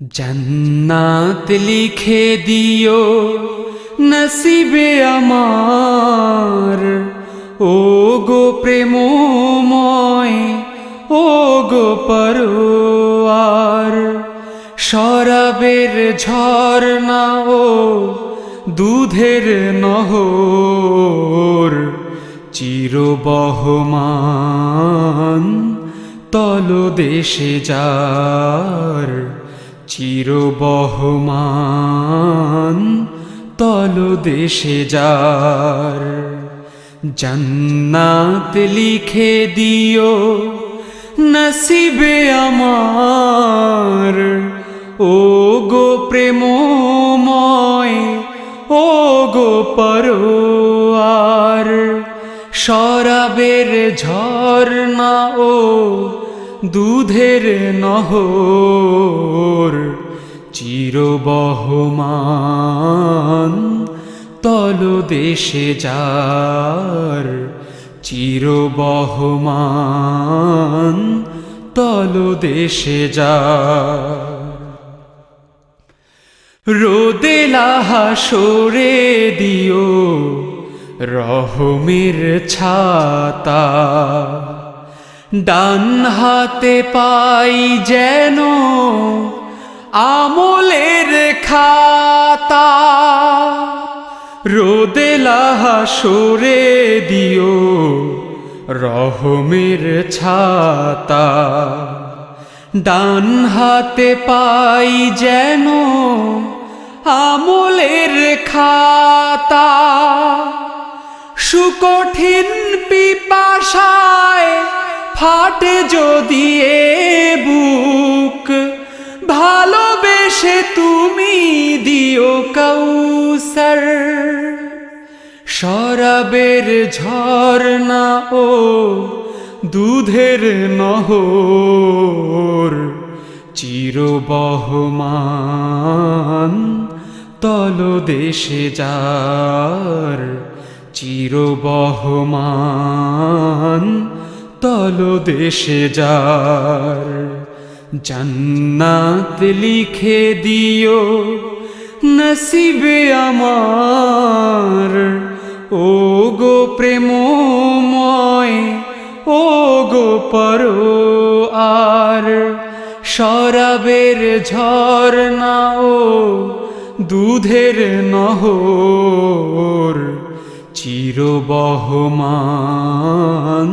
জন্নাত লিখে দিও নসিবে আমার। ও গো প্রেমময় ও গো পরোয়ার, শরাবের ঝর্ণা ও দুধের নহর, চিরবহমান তলদেশে যার। চিরবহমান তলদেশে যার। জান্নাত লিখে দিও নসিবে আমার। ও গো প্রেমময় ও গো পরোয়ার, শরাবের ঝর্ণা ও দুধের নহর চিরবহমান তলদেশে যার চিরবহমান তলদেশে যার। রোদেলাহা সরে দিও রহমের ছাতা। ডান হাতে পাই যেন আমলের খাতা। রোদেলাহা সরে দিও রহমের ছাতা। ডান হাতে পাই যেন আমলের খাতা। সুকঠিন পিপাসায় ফাটে যদি এ বুক, ভালোবেসে তুমি দিও কৌসর শরাবের ঝর্ণা ও দুধের নহর চিরবহমান তলদেশে যার চিরবহমান তলদেশে যার। জান্নাত লিখে দিও নসিবে আমার। ও গো প্রেমময় ও গো পরো আর শরাবের ঝর্ণা ও দুধের নহর, চিরবহমান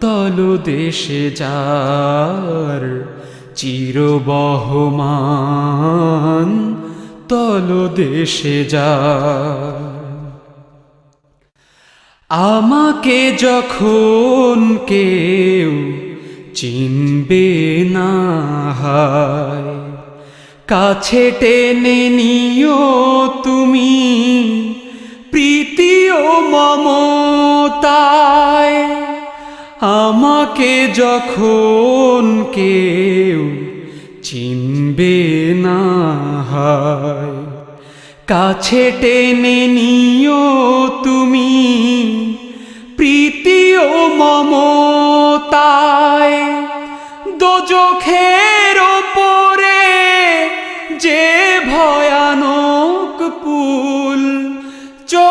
তলদেশে যার চিরবহমান তলদেশে যার। আমাকে যখন কেউ চিনবে না হায়, কাছে টেনে নিও তুমি প্রীতি ও মমতায়। আমাকে যখন কেউ চিনবে না হয়, কাছে টেনে নিও তুমি প্রীতি ও মমতায়। দোজখের ওপরে যে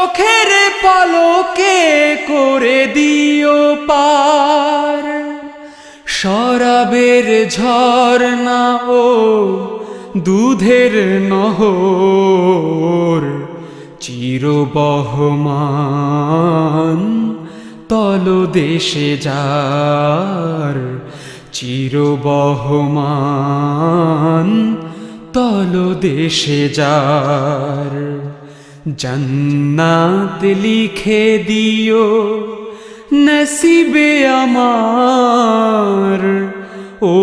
চোখের পলকে করে দিও পার। শরাবের ঝর্ণা ও দুধের নহর চিরবহমান তলদেশে যার চিরবহমান তলদেশে যার জান্নাত লিখে দিও, নসিবে আমার। ও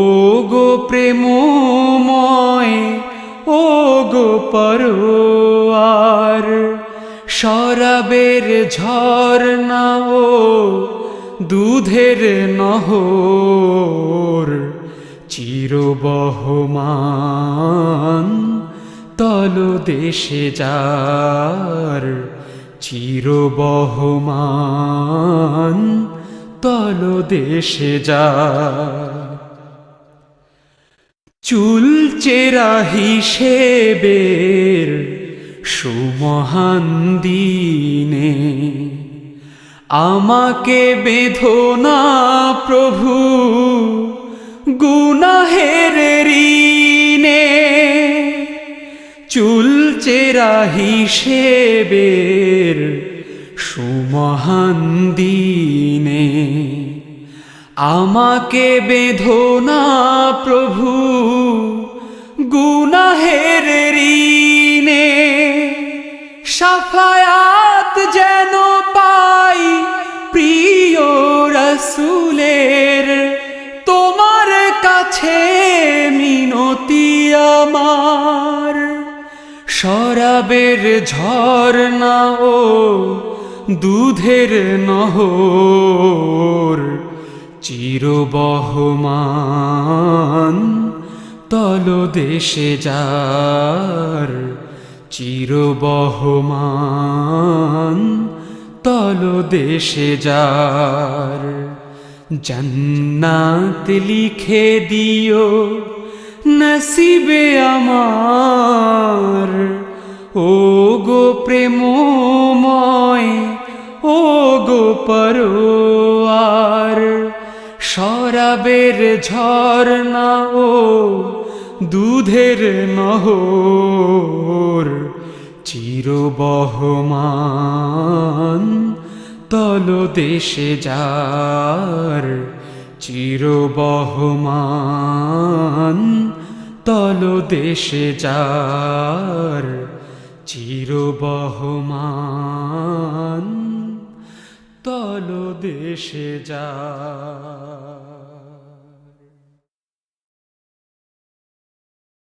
গো প্রেমময় ও গো পরোয়ার, শরাবের ঝর্ণা ও দুধের নহর, চিরবহমান। তলদেশে যার চিরবহমান তলদেশে যার। চুল চেরা হিসেবের সুমহান দিনে আমাকে বেঁধো না প্রভু, গুনাহের ঋণে চুল চেরা হিসেবের সুমহান দিনে আমাকে বেঁধো না প্রভু। শরাবের ঝর্ণা ও দুধের নহর চিরবহমান তলদেশে যার চিরবহমান তলদেশে যার জন্নাত লিখে দিও নসিবে আমার। ও গো প্রেমময় ও গো পরোয়ার, শরাবের ঝর্ণা ও দুধের নহর, চিরবহমান তলদেশে যার চিরবহমান তলদেশে যার চিরবহমান তলদেশে যার